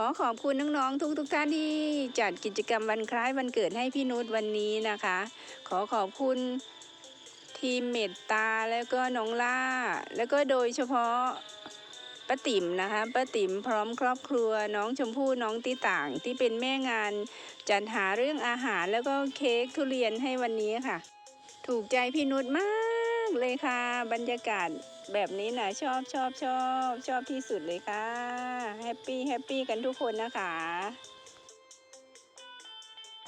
ขอขอบคุณน้องๆทุกๆท่านที่จัดกิจกรรมวันคล้ายวันเกิดให้พี่นุชวันนี้นะคะ ขอขอบคุณทีมเมตตาแล้วก็น้องล่า แล้วก็โดยเฉพาะป้าติ๋มนะคะป้าติ๋มพร้อมครอบครัวน้องชมพู่น้องตีต่าง ที่เป็นแม่งานจัดหาเรื่องอาหารแล้วก็เค้กทุเรียนให้วันนี้ค่ะ ถูกใจพี่นุชมาก เลยค่ะ บรรยากาศแบบนี้นะชอบชอบชอบชอบที่สุดเลยค่ะ แฮปปี้แฮปปี้กันทุกคนนะคะ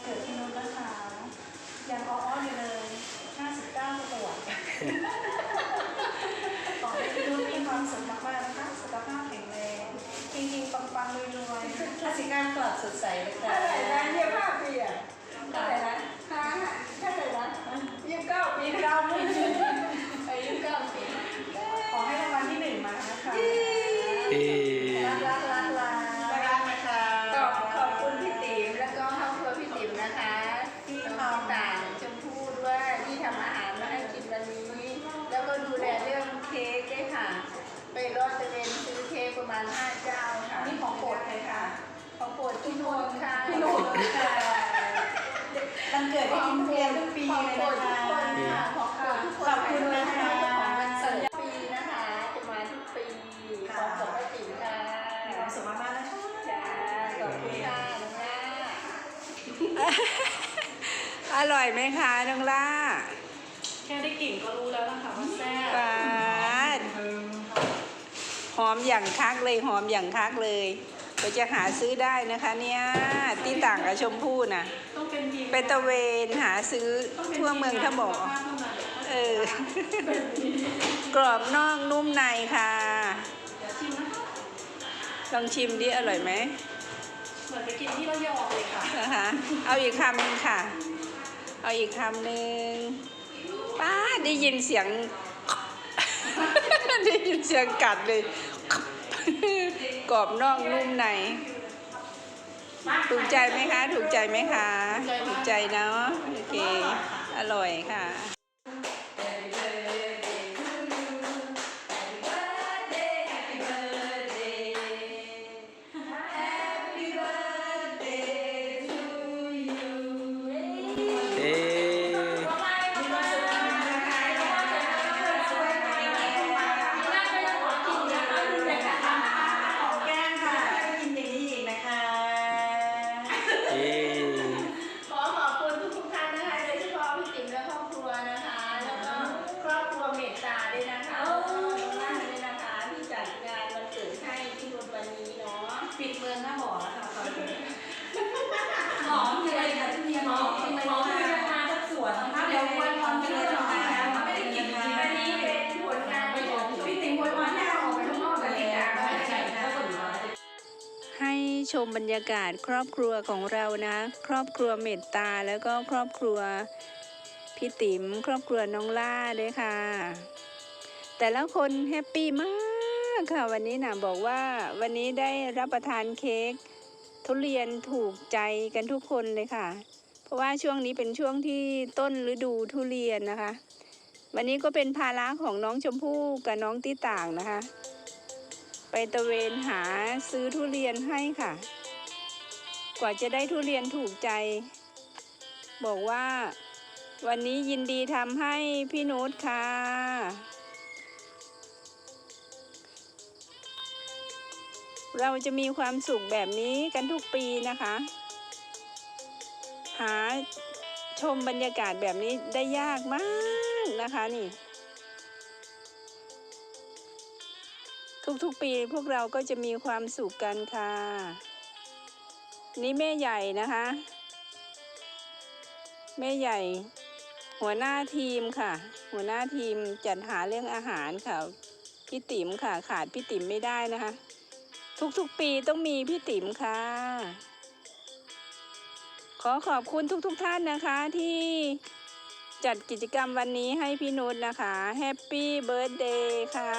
เกิดที่นู้นนะคะยังอ้อๆอยู่เลย59ตัวขอให้พี่นุ้นมีความสุขมากๆนะคะ สุขภาพแข็งแรงจริงๆปังๆรวยๆราศีการปลอดสดใสเลยค่ะเท่าไหร่นะยี่สิบห้าปีอะเท่าไหร่นะฮะเท่าไหร่นะยี่สิบเก้าปี เก้าปี อายุเก้าปี ขอให้รางวัลที่หนึ่งมานะคะ เอ รักรักรักรักรักนะคะก็ขอบคุณพี่ติ๋มแล้วก็ครอบครัวพี่ติ๋มนะคะที่ทำต่างชมพู่ด้วยที่ทำอาหารมาให้กินวันนี้ แล้วก็ดูแลเรื่องเค้กด้วยค่ะ ไปรอดตะเวนซื้อเค้กประมาณห้าเจ้าค่ะนี่ของโปรดเลยค่ะของโปรดพี่นนท์ค่ะพี่โนนค่ะวันเกิดที่กินทุเรียนทุกปี อร่อยไหมคะน้องล่า แค่ได้กลิ่นก็รู้แล้วล่ะค่ะว่าแซ่บปาด หอมอย่างคักเลยหอมอย่างคักเลยก็จะหาซื้อได้นะคะเนี่ยที่ต่างกับชมพู่นะต้องเป็นทีมไปตะเวนหาซื้อต้องเป็นทั่วเมืองถ้าบอกทีมงานสุขภาพเท่านั้นเออ กรอบนอกนุ่มในค่ะเดี๋ยวชิมนะคะลองชิมดิอร่อยไหมเหมื อนไปกินที่ระยองเลยค่ะ นะคะเอาอีกคำหนึ่งค่ะ เอาอีกคำหนึ่งป้าได้ยินเสียง ได้ยินเสียงกัดเลย กรอบนอกนุ่มใน ถูกใจไหมคะ ถูกใจไหมคะ ถูกใจเนาะ โอเค อร่อยค่ะ ชมบรรยากาศครอบครัวของเรานะ ครอบครัวเมตตาแล้วก็ครอบครัวพี่ติ๋มครอบครัวน้องล่าด้วยค่ะ แต่ละคนแฮปปี้มากค่ะ วันนี้นะบอกว่าวันนี้ได้รับประทานเค้กทุเรียนถูกใจกันทุกคนเลยค่ะ เพราะว่าช่วงนี้เป็นช่วงที่ต้นฤดูทุเรียนนะคะ วันนี้ก็เป็นภาระของน้องชมพู่กับน้องตีต่างนะคะ ไปตะเวนหาซื้อทุเรียนให้ค่ะ กว่าจะได้ทุเรียนถูกใจ บอกว่า วันนี้ยินดีทำให้พี่นุชค่ะ เราจะมีความสุขแบบนี้กันทุกปีนะคะ หาชมบรรยากาศแบบนี้ได้ยากมากนะคะนี่ ทุกๆปีพวกเราก็จะมีความสุขกันค่ะ นี่แม่ใหญ่นะคะ แม่ใหญ่ หัวหน้าทีมค่ะ หัวหน้าทีมจัดหาเรื่องอาหารค่ะพี่ติ๋มค่ะ ขาดพี่ติ๋มไม่ได้นะคะ ทุกๆปีต้องมีพี่ติ๋มค่ะ ขอขอบคุณทุกๆท่านนะคะที่จัดกิจกรรมวันนี้ให้พี่นุชนะคะ แฮปปี้เบิร์ดเดย์ค่ะ